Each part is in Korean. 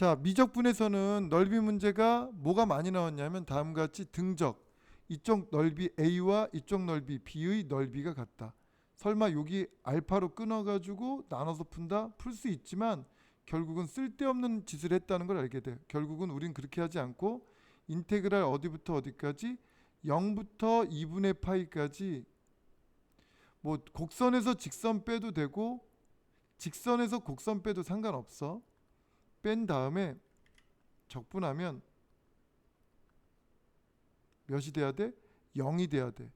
자, 미적분에서는 넓이 문제가 뭐가 많이 나왔냐면 다음과 같이 등적 이쪽 넓이 A와 이쪽 넓이 B의 넓이가 같다. 설마 여기 알파로 끊어가지고 나눠서 푼다? 풀 수 있지만 결국은 쓸데없는 짓을 했다는 걸 알게 돼. 결국은 우린 그렇게 하지 않고 인테그랄 어디부터 어디까지 0부터 2분의 파이까지 뭐 곡선에서 직선 빼도 되고 직선에서 곡선 빼도 상관없어. 뺀 다음에 적분하면 몇이 돼야 돼? 0이 돼야 돼.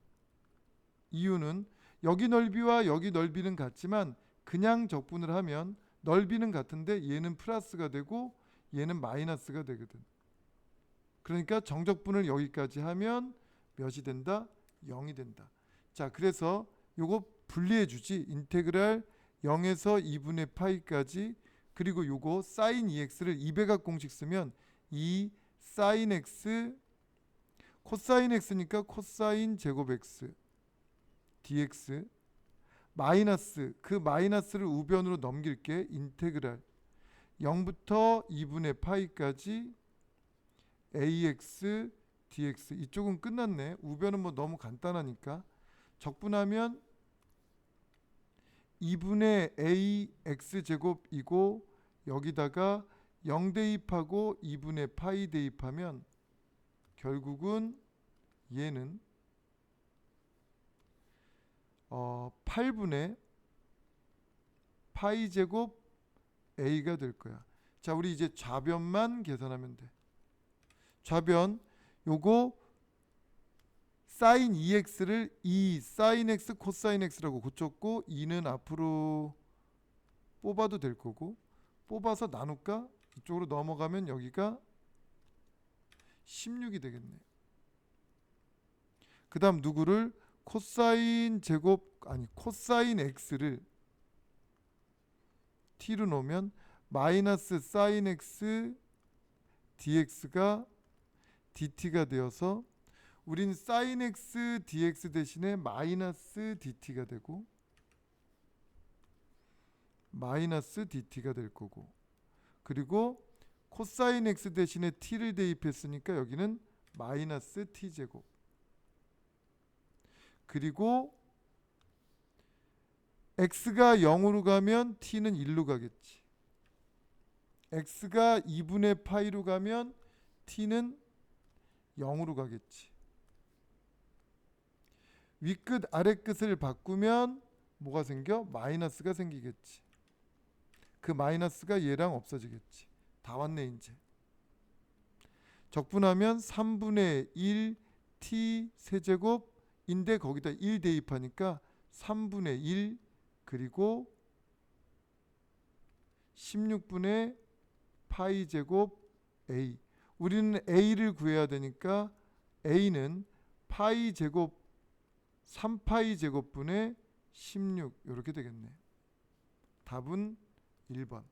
이유는 여기 넓이와 여기 넓이는 같지만 그냥 적분을 하면 넓이는 같은데 얘는 플러스가 되고 얘는 마이너스가 되거든. 그러니까 정적분을 여기까지 하면 몇이 된다? 0이 된다. 자, 그래서 요거 분리해 주지. 인테그랄 0에서 2분의 파이까지 그리고 요거 사인 2x를 2배각 공식 쓰면 2 사인 x 코사인 x니까 코사인 제곱 x dx 마이너스 그 마이너스를 우변으로 넘길게 인테그랄. 0부터 2분의 파이까지 ax dx. 이쪽은 끝났네. 우변은 뭐 너무 간단하니까. 적분하면 2분의 ax 제곱이고 여기다가 0 대입하고 2분의 파이 대입하면 결국은 얘는 어 8분의 파이 제곱 a가 될 거야. 자, 우리 이제 좌변만 계산하면 돼. 좌변 요거 사인 2x를 2 사인 x 코사인 x라고 고쳤고 2는 앞으로 뽑아도 될 거고 뽑아서 나눌까? 이쪽으로 넘어가면 여기가 16이 되겠네. 그 다음 누구를 코사인 제곱 아니 코사인 x를 t로 놓으면 마이너스 사인 x dx가 dt가 되어서 우린 사인 x dx 대신에 마이너스 dt가 되고 마이너스 dt가 될 거고. 그리고 코사인 x 대신에 t를 대입했으니까 여기는 마이너스 t 제곱. 그리고 x가 0으로 가면 t는 1로 가겠지. x가 2분의 파이로 가면 t는 0으로 가겠지. 위끝 아래끝을 바꾸면 뭐가 생겨? 마이너스가 생기겠지 그 마이너스가 얘랑 없어지겠지. 다 왔네 이제. 적분하면 3분의 1 t 세제곱인데 거기다 1 대입하니까 3분의 1 그리고 16분의 파이 제곱 a 우리는 a를 구해야 되니까 a는 파이 제곱 3파이 제곱분의 16 이렇게 되겠네. 답은 1번.